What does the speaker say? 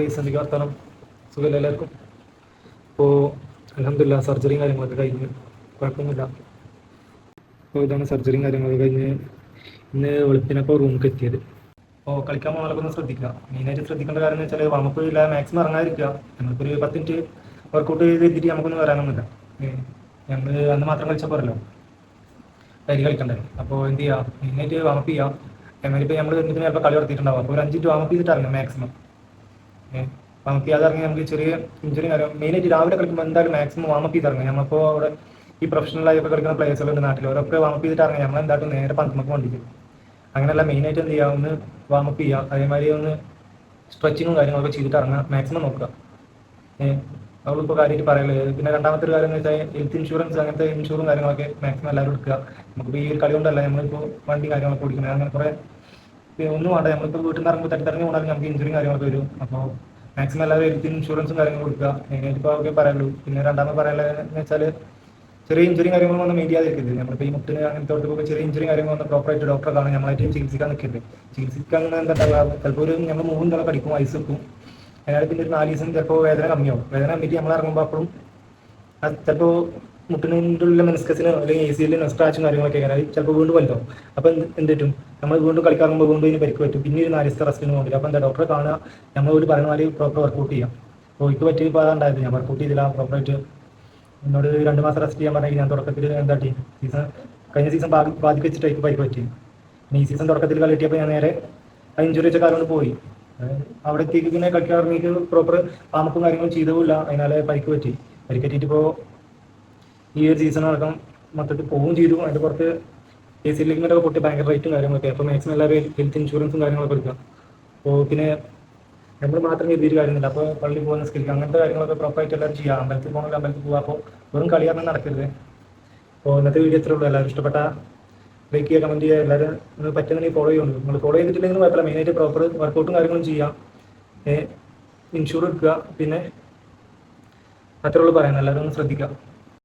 എന്തൊക്കെ സുഖമില്ല എല്ലാവർക്കും? അപ്പോൾ അലഹമില്ല സർജറിയും കാര്യങ്ങളൊക്കെ കഴിഞ്ഞ് കുഴപ്പമൊന്നുമില്ല. അപ്പോൾ ഇതാണ് സർജറിയും കാര്യങ്ങളൊക്കെ കഴിഞ്ഞ് ഇന്ന് വെളുപ്പിനപ്പോൾ റൂമിലേക്ക് എത്തിയത്. അപ്പോൾ കളിക്കാൻ പോകുന്നവരൊക്കെ ഒന്ന് ശ്രദ്ധിക്കുക. മെയിനായിട്ട് ശ്രദ്ധിക്കേണ്ട കാര്യം എന്ന് വെച്ചാൽ വാമപ്പ് ഇല്ല മാക്സിമം ഇറങ്ങാതിരിക്കുക. ഒരു പത്ത് മിനിറ്റ് വർക്കൗട്ട് ചെയ്ത് എത്തിയിട്ട് നമുക്കൊന്നും വരാനൊന്നുമില്ല. ഞങ്ങൾ അന്ന് മാത്രം കളിച്ചാൽ പോരല്ലോ. ഡയറി കളിക്കണ്ടേ അപ്പോൾ എന്ത് ചെയ്യുക മെയിനായിട്ട് വാമപ്പ് ചെയ്യുക എന്നാലിപ്പോൾ നമ്മൾ എന്നിട്ട് ചിലപ്പോൾ കളി നടത്തിയിട്ടുണ്ടാവും. അപ്പോൾ ഒരു അഞ്ച് വാമപ്പ് ചെയ്തിട്ട് ഇറങ്ങും മാക്സിമം വാമപ്പ് നമുക്ക് ഇറങ്ങി നമുക്ക് ചെറിയ ഇഞ്ചുറി കാര്യം. മെയിനായിട്ട് രാവിലെ കളിക്കുമ്പോൾ എന്തായാലും മാക്സിമം വാമപ്പ് ചെയ്ത് ഇറങ്ങും നമ്മളിപ്പോൾ അവിടെ ഈ പ്രൊഫഷണൽ ആയിട്ട് കളിക്കുന്ന പ്ലേയേഴ്സുകളുണ്ട് നാട്ടിൽ അവരൊക്കെ വാമപ്പ് ചെയ്തിട്ട് ഇറങ്ങി നമ്മൾ എന്തായിട്ടും നേരെ പന്തമൊക്കെ വണ്ടിക്കും അങ്ങനെയല്ല മെയിനായിട്ട് എന്ത് ചെയ്യുക ഒന്ന് വാമപ്പ് ചെയ്യുക അതേമാതിരി ഒന്ന് സ്ട്രെച്ചിങ്ങും കാര്യങ്ങളൊക്കെ ചെയ്തിട്ട് ഇറങ്ങുക മാക്സിമം നോക്കുക അവളിപ്പോൾ കാര്യമായിട്ട് പറയുള്ളത് പിന്നെ രണ്ടാമത്തെ ഒരു കാര്യം എന്ന് വെച്ചാൽ ഹെൽത്ത് ഇൻഷുറൻസ് അങ്ങനത്തെ ഇൻഷുറും കാര്യങ്ങളൊക്കെ മാക്സിമം എല്ലാവരും എടുക്കുക. നമുക്കിപ്പോൾ ഈ ഒരു കളി കൊണ്ടല്ല നമ്മളിപ്പോൾ വണ്ടി കാര്യങ്ങളൊക്കെ ഓടിക്കുന്നത്. അങ്ങനെ കുറേ ഒന്നും വേണ്ട. നമ്മളിപ്പോൾ വീട്ടിൽ നിന്ന് ഇറങ്ങുമ്പോൾ തട്ടിത്തിറങ്ങി പോകണമെങ്കിൽ നമുക്ക് ഇഞ്ചുറി കാര്യങ്ങളൊക്കെ വരും. അപ്പോൾ മാക്സിമം എല്ലാവരും ഹെൽത്ത് ഇൻഷുറൻസും കാര്യങ്ങളും കൊടുക്കുക. മെയിനായിട്ട് ഒക്കെ പറയുള്ളൂ പിന്നെ രണ്ടാമത് പറയാനുള്ളത് എന്ന് വെച്ചാൽ ചെറിയ ഇഞ്ചുറി കാര്യങ്ങളും വന്ന് മീഡിയ ചെയ്യാതിരിക്കരുത് നമ്മളിപ്പോൾ ഈ മുട്ടിന് അങ്ങനത്തെ ഒക്കെ ചെറിയ ഇഞ്ചുറി കാര്യങ്ങൾ വന്ന് പ്രോപ്പറായിട്ട് ഡോക്ടറെ കാണാൻ നമ്മളായിട്ട് ചികിത്സിക്കാൻ നിൽക്കരുത്. ചികിത്സിക്കാൻ എന്താ ചിലപ്പോൾ ഒരു നമ്മൾ മൂന്നും തല കടിക്കും ഐസ് വെക്കും. അതിനാൽ പിന്നെ ഒരു നാല് ദിവസം ചിലപ്പോൾ വേദന കമ്മിയാവും. വേദന കമ്മിയിട്ട് നമ്മൾ ഇറങ്ങുമ്പോൾ അപ്പോഴും ചിലപ്പോൾ മുട്ടിന്റെ ഉള്ളിലെ മെനിസ്കസിന് അല്ലെങ്കിൽ എ സിയിൽ സ്ക്രാച്ചും കാര്യങ്ങളൊക്കെ അങ്ങനെ ചിലപ്പോൾ വീണ്ടും വലുതാവും. അപ്പോൾ എന്ത് പറ്റും? നമ്മൾ വീണ്ടും കളിക്കാറുമ്പോൾ വീണ്ടും ഇതിന് പരിക്ക് പറ്റും. പിന്നെ ഒരു നാല് ദിവസത്തെ റെസ്റ്റിന് പോകില്ല അപ്പോൾ എന്താ ഡോക്ടറെ കാണുക. നമ്മൾ ഒരു പറയുന്ന മാതിരി പ്രോപ്പർ വർക്കൗട്ട് ചെയ്യാം. അപ്പോൾ എനിക്ക് പറ്റി ഇപ്പോൾ അതാണ്ടായത് ഞാൻ വർക്കൗട്ട് ചെയ്തില്ല. പ്രോപ്പറായിട്ട് എന്നോട് രണ്ട് മാസം റെസ്റ്റ് ചെയ്യാൻ പറഞ്ഞെങ്കിൽ ഞാൻ തുടക്കത്തിൽ എന്താ ടീം സീസൺ കഴിഞ്ഞ സീസൺ ബാധി ബാധിക്ക് വെച്ചിട്ട് പരിക്ക് പറ്റി ഈ സീസൺ തുടക്കത്തിൽ കളി ഞാൻ നേരെ ആ ഇഞ്ചുറി വെച്ച കാലം പോയി. അവിടെ എത്തിയിട്ട് പിന്നെ കളിക്കാൻ പ്രോപ്പർ പാമ്പും കാര്യങ്ങളും ചെയ്തുമില്ല അതിനാലെ പരിക്ക് പറ്റി. പരിക്ക് പറ്റിയിട്ട് ഇപ്പോൾ ഈ ഒരു സീസൺ അടക്കം മൊത്തത്തിൽ പോവുകയും ചെയ്തു. അതിന്റെ പുറത്ത് എ സി ലിഗ്മെന്റൊക്കെ പൊട്ടി ഭയങ്കര റേറ്റും കാര്യങ്ങളൊക്കെ. അപ്പോൾ മാക്സിമം എല്ലാവരും ഹെൽത്ത് ഇൻഷുറൻസും കാര്യങ്ങളൊക്കെ എടുക്കുക. അപ്പോൾ പിന്നെ നമ്മൾ മാത്രം ചെയ്തൊരു കാര്യമില്ല. അപ്പോൾ പള്ളി പോകുന്ന സ്കിൽ അങ്ങനത്തെ കാര്യങ്ങളൊക്കെ പ്രോപ്പറായിട്ട് എല്ലാവരും ചെയ്യുക അമ്പലത്തിൽ പോകണമെങ്കിൽ അമ്പലത്തിൽ പോകുക അപ്പോൾ വെറും കളിയാണെന്ന് നടക്കരുത്. അപ്പോൾ ഇന്നത്തെ വീഡിയോ എത്ര ഉള്ളൂ. എല്ലാവരും ഇഷ്ടപ്പെട്ട ലൈക്ക് ചെയ്യുക കമന്റ് ചെയ്യുക. എല്ലാവരും നിങ്ങൾ പറ്റുന്നുണ്ടെങ്കിൽ ഫോളോ ചെയ്യുന്നുണ്ട് നിങ്ങൾ ഫോളോ ചെയ്തിട്ടില്ലെങ്കിൽ കുഴപ്പമില്ല. മെയിനായിട്ട് പ്രോപ്പർ വർക്കൗട്ടും കാര്യങ്ങളും ചെയ്യാം. ഇൻഷുർ എടുക്കുക. പിന്നെ അത്രേ ഉള്ളൂ പറയാൻ എല്ലാവരും ഒന്ന് ശ്രദ്ധിക്കുക.